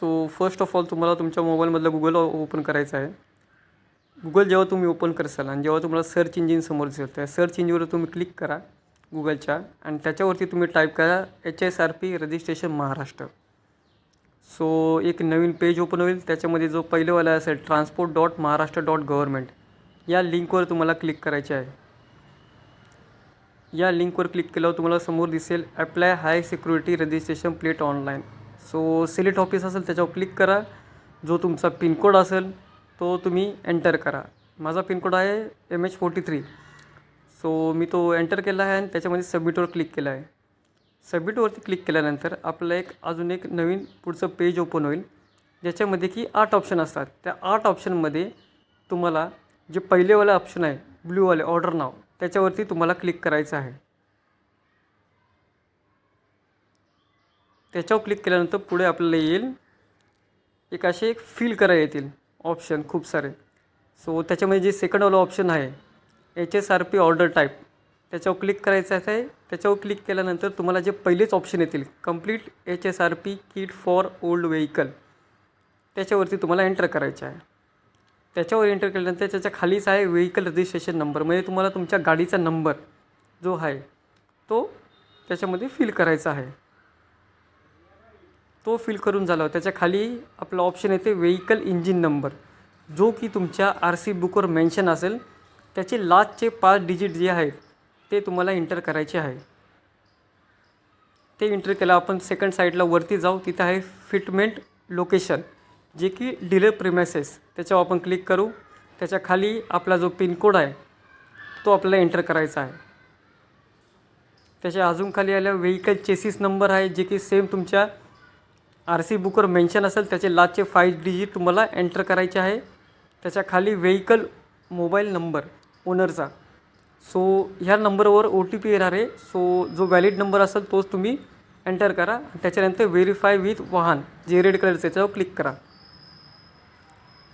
So first of all तुम्हाला तुमच्या मोबाईलमधलं Google open करायचं आहे. गुगल जेव्हा तुम्ही ओपन करसाल आणि जेव्हा तुम्हाला सर्च इंजिन समोर दिसेल त्या सर्च इंजिनवर तुम्ही क्लिक करा गुगलच्या आणि त्याच्यावरती तुम्ही टाईप करा H S R P registration Maharashtra so एक नवीन पेज ओपन होईल. त्याच्यामध्ये जो पहिलेवाला असेल transport dot Maharashtra dot government या लिंकवर तुम्हाला क्लिक करायचे आहे. या लिंकवर क्लिक केल्यावर तुम्हाला समोर दिसेल apply high security registration plate online so select office असेल त्याच्यावर क्लिक करा. जो तुमचा पिनकोड असेल तो तुम्ही एंटर करा. माझा पिनकोड आहे M H forty three so मी तो एंटर केला आहे आणि त्याच्यामध्ये सबमिटवर क्लिक केला आहे. सबमिटवरती क्लिक केल्यानंतर आपलं एक अजून एक नवीन पुढचं पेज ओपन होईल. ज्याच्यामध्ये की आठ ऑप्शन असतात. त्या आठ ऑप्शनमध्ये तुम्हाला जे पहिलेवाला ऑप्शन आहे ब्ल्यूवाले ऑर्डर नाव त्याच्यावरती तुम्हाला क्लिक करायचं आहे. त्याच्यावर क्लिक केल्यानंतर पुढे आपल्याला येईल. एक असे एक फील करा येतील. ऑप्शन खूप सारे. सो त्याच्यामध्ये जे सेकंडवालं ऑप्शन आहे H S R P order type त्याच्यावर क्लिक करायचं आहे. त्याच्यावर क्लिक केल्यानंतर तुम्हाला जे पहिलेच ऑप्शन येतील complete H S R P kit for old vehicle त्याच्यावरती तुम्हाला एंटर करायचं आहे. त्याच्यावर एंटर केल्यानंतर त्याच्या खालीच आहे व्हेकल रजिस्ट्रेशन नंबर म्हणजे तुम्हाला तुमच्या गाडीचा नंबर जो आहे तो त्याच्यामध्ये फिल करायचा आहे. तो फिल करून झाला. त्याच्याखाली आपला ऑप्शन येते व्हेकल इंजिन नंबर जो की तुमच्या आर सी बुकवर मेन्शन असेल त्याचे लास्टचे पाच डिजिट जे आहेत ते तुम्हाला इंटर करायचे आहे. ते इंटर केलं आपण सेकंड साईडला वरती जाऊ. तिथं आहे फिटमेंट लोकेशन जे की डीलर प्रिमेसेस त्याच्यावर आपण क्लिक करू. त्याच्याखाली आपला जो पिनकोड आहे तो आपल्याला एंटर करायचा आहे. त्याच्या अजून खाली आल्या व्हेकल चेसिस नंबर आहे जे की सेम तुमच्या आर सी बुकवर मेन्शन असेल त्याचे लास्टचे फाईव्ह डिजिट तुम्हाला एंटर करायचे आहे. त्याच्याखाली व्हेकल मोबाईल नंबर ओनरचा सो ह्या नंबरवर ओ टी पी येणार आहे. सो जो व्हॅलिड नंबर असेल तोच तुम्ही एंटर करा. त्याच्यानंतर व्हेरीफाय विथ वाहन जे रेड कलरचं त्याच्यावर क्लिक करा.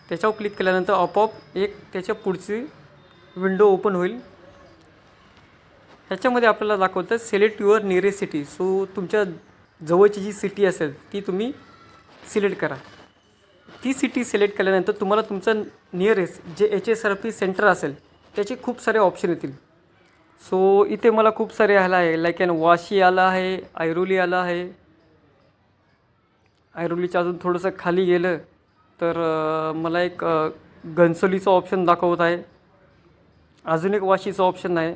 त्याच्यावर क्लिक केल्यानंतर आपोआप एक त्याच्या पुढची विंडो ओपन होईल. ह्याच्यामध्ये आपल्याला दाखवतं select your nearest city so तुमच्या जवळची जी सिटी असेल ती तुम्ही सिलेक्ट करा. ती सिटी सिलेक्ट केल्यानंतर तुम्हाला तुमचं नियरेस्ट जे H S R P centre असेल त्याचे खूप सारे ऑप्शन येतील. सो इथे मला खूप सारे आलं आहे लाईक ॲन वाशी आला आहे ऐरोली आला आहे. ऐरोलीच्या अजून थोडंसं खाली गेलं तर मला एक अं, घनसोलीचं ऑप्शन दाखवत आहे. अजून एक वाशीचं ऑप्शन आहे.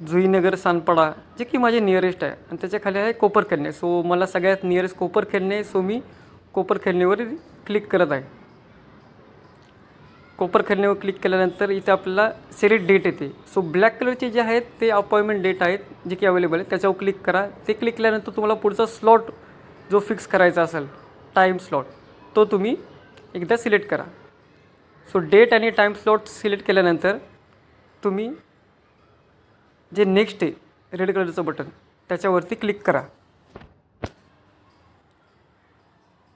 जुईनगर सानपाडा जे की माझे नियरेस्ट आहे. आणि त्याच्याखाली आहे कोपरखेळणे सो मला सगळ्यात नियरेस्ट कोपरखेळणे सो मी कोपरखेळणेवर क्लिक करत आहे. कोपरखेळणेवर क्लिक केल्यानंतर इथे आपल्याला सिलेक्ट डेट येते. सो ब्लॅक कलरचे जे आहेत ते अपॉइंटमेंट डेट आहेत जे की अवेलेबल आहे त्याच्यावर क्लिक करा. ते क्लिक केल्यानंतर तुम्हाला पुढचा स्लॉट जो फिक्स करायचा असेल टाईम स्लॉट तो तुम्ही एकदा सिलेक्ट करा. सो डेट आणि टाईम स्लॉट सिलेक्ट केल्यानंतर तुम्ही जे नेक्स्ट आहे रेड कलरचं बटन त्याच्यावरती क्लिक करा.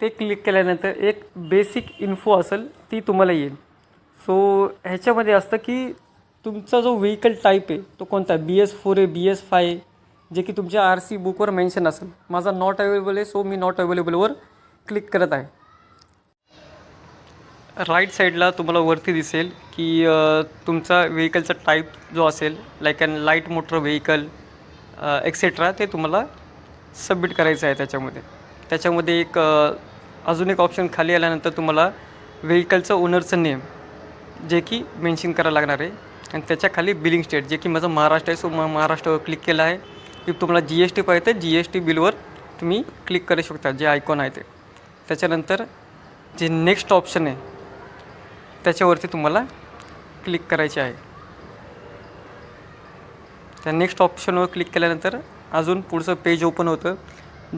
ते क्लिक केल्यानंतर एक बेसिक इन्फो असेल ती तुम्हाला येईल. सो ह्याच्यामध्ये असतं की तुमचा जो व्हेकल टाईप आहे तो कोणता? बी एस फोर आहे बी एस फाय आहे जे की तुमच्या आर सी बुकवर मेन्शन असेल. माझा नॉट अवेलेबल आहे सो मी नॉट अवेलेबलवर क्लिक करत आहे. राईट साईडला तुम्हाला वरती दिसेल की तुमचा व्हेकलचा टाईप जो असेल like and light motor vehicle etcetera ते तुम्हाला सबमिट करायचं आहे त्याच्यामध्ये. त्याच्यामध्ये एक अजून एक ऑप्शन खाली आल्यानंतर तुम्हाला व्हेकलचं ओनरचं नेम जे की मेन्शन करायला लागणार आहे. आणि त्याच्याखाली बिलिंग स्टेट जे की माझं महाराष्ट्र आहे सो म महाराष्ट्रावर क्लिक केलं आहे. की तुम्हाला जी एस टी पाहिजे तर जी एस टी बिलवर तुम्ही क्लिक करू शकता जे आयकॉन आहे ते. त्याच्यानंतर जे नेक्स्ट ऑप्शन आहे त्याच्यावरती तुम्हाला क्लिक करायचे आहे. त्या नेक्स्ट ऑप्शनवर क्लिक केल्यानंतर अजून पुढचं पेज ओपन होतं.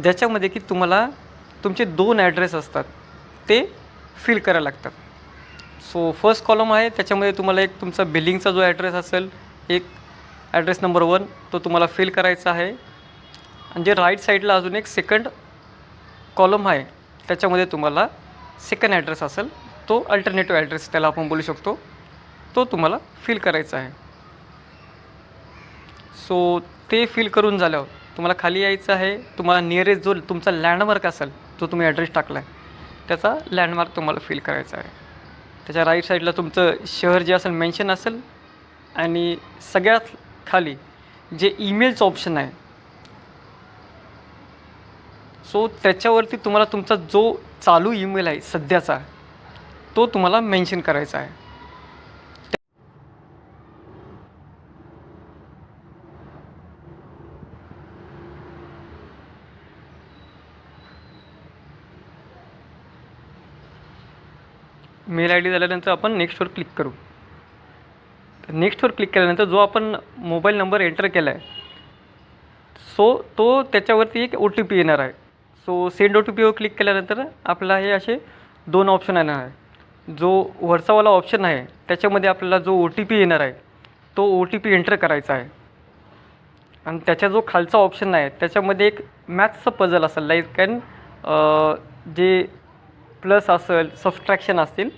ज्याच्यामध्ये की तुम्हाला तुमचे दोन ॲड्रेस असतात ते फिल करायला लागतात. सो फर्स्ट कॉलम आहे त्याच्यामध्ये तुम्हाला एक तुमचा बिलिंगचा जो ॲड्रेस असेल एक ॲड्रेस नंबर वन तो तुम्हाला फिल करायचा आहे. आणि जे राईट साईडला अजून एक सेकंड कॉलम आहे त्याच्यामध्ये तुम्हाला सेकंड ॲड्रेस असेल तो अल्टरनेटिव्ह ॲड्रेस त्याला आपण बोलू शकतो. तो तुम्हाला फिल करायचा आहे. सो ते फिल करून झाल्यावर तुम्हाला खाली यायचं आहे. तुम्हाला नियरेस्ट जो तुमचा लँडमार्क असेल जो तुम्ही ॲड्रेस टाकला आहे त्याचा लँडमार्क तुम्हाला फिल करायचा आहे. त्याच्या राईट साईडला तुमचं शहर जे असेल मेन्शन असेल आणि सगळ्यात खाली जे ईमेलचं ऑप्शन आहे सो त्याच्यावरती तुम्हाला तुमचा जो चालू ईमेल आहे सध्याचा तो तुम्हाला मेन्शन करायचा आहे. मेल आय डी झाल्यानंतर आपण नेक्स्टवर क्लिक करू. नेक्स्टवर क्लिक केल्यानंतर जो आपण मोबाईल नंबर एंटर केला आहे सो तो त्याच्यावरती एक ओ टी पी येणार आहे. सो सेंड ओ टी पीवर क्लिक केल्यानंतर आपला हे असे दोन ऑप्शन येणार आहे. जो वरचावाला ऑप्शन आहे त्याच्यामध्ये आपल्याला जो ओ टी पी येणार आहे तो ओ टी पी एंटर करायचा आहे. आणि त्याच्या जो खालचा ऑप्शन आहे त्याच्यामध्ये एक मॅथ्सचं पझल असेल लाईक कॅन जे प्लस असेल सबस्ट्रॅक्शन असतील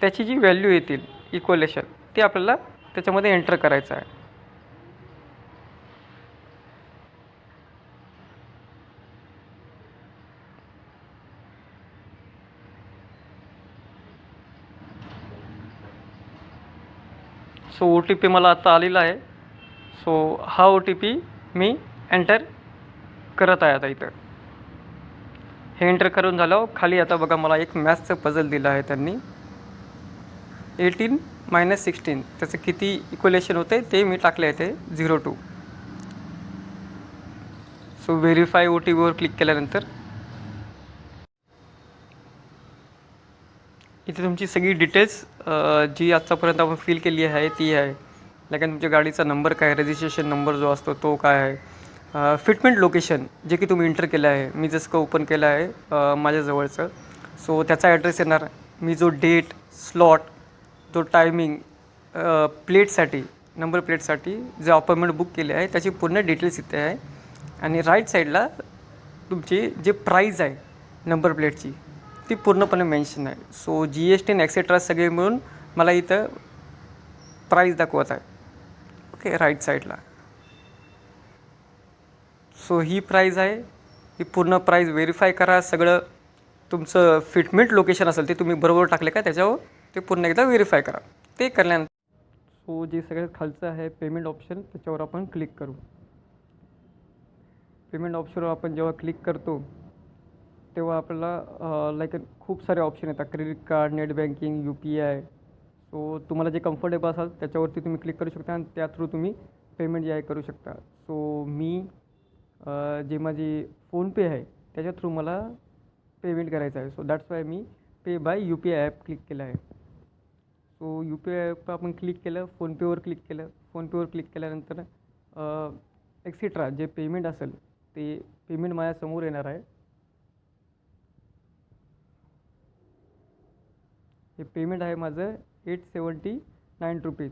त्याची जी व्हॅल्यू येतील इक्वलेशन ते आपल्याला त्याच्यामध्ये एंटर करायचं आहे. सो ओ टी पी मला आता आलेला आहे. सो हा ओ टी पी मी एंटर करत आहे आता इथं. हे एंटर करून झालं. खाली आता बघा मला एक मॅथ्सचं पझल दिलं आहे त्यांनी. एटीन मायनस सिक्स्टीन त्याचं किती इक्वलेशन होते ते मी टाकले आहे ते zero two so verify O T पीवर क्लिक केल्यानंतर इथे तुमची सगळी डिटेल्स जी आत्तापर्यंत आपण फिल केली आहे ती आहे. लाईक तुमच्या गाडीचा नंबर काय रजिस्ट्रेशन नंबर जो असतो तो काय आहे? फिटमेंट लोकेशन जे की तुम्ही इंटर केलं आहे. मी जसं का ओपन केलं आहे माझ्याजवळचं. सो त्याचा ॲड्रेस येणार मी जो डेट स्लॉट जो टायमिंग प्लेटसाठी नंबर प्लेटसाठी जे अपॉइंटमेंट बुक केले आहे त्याची पूर्ण डिटेल्स इथे आहे. आणि राईट साईडला तुमची जे प्राईज आहे नंबर प्लेटची ती पूर्णपणे मेन्शन आहे. सो जी एस टी आणि एक्सेट्रा सगळे मिळून मला इथं प्राईज दाखवत आहे. ओके राईट साईडला सो ही प्राईज आहे. ही पूर्ण प्राईज व्हेरीफाय करा. सगळं तुमचं फिटमेंट लोकेशन असेल ते तुम्ही बरोबर टाकले का त्याच्यावर ते पूर्ण एकदा व्हेरीफाय करा. ते केल्यानंतर सो जे सगळ्यात खालचं आहे पेमेंट ऑप्शन त्याच्यावर आपण क्लिक करू. पेमेंट ऑप्शनवर आपण जेव्हा क्लिक करतो तेव्हा आपल्याला लाईक खूप सारे ऑप्शन येतात. Credit card net banking U P I so तुम्हाला जे कम्फर्टेबल असाल त्याच्यावरती तुम्ही क्लिक करू शकता आणि त्या थ्रू तुम्ही पेमेंट जे आहे करू शकता. सो मी जे माझी फोनपे आहे त्याच्या थ्रू मला पेमेंट करायचं आहे. So that's why me pay by U P I app click केलं आहे. So U P I app आपण क्लिक केलं फोनपेवर क्लिक केलं. फोनपेवर क्लिक केल्यानंतर एक्सेट्रा जे पेमेंट असेल ते पेमेंट माझ्यासमोर येणार आहे. हे पेमेंट आहे माझं एट सेवन्टी नाईन रुपीज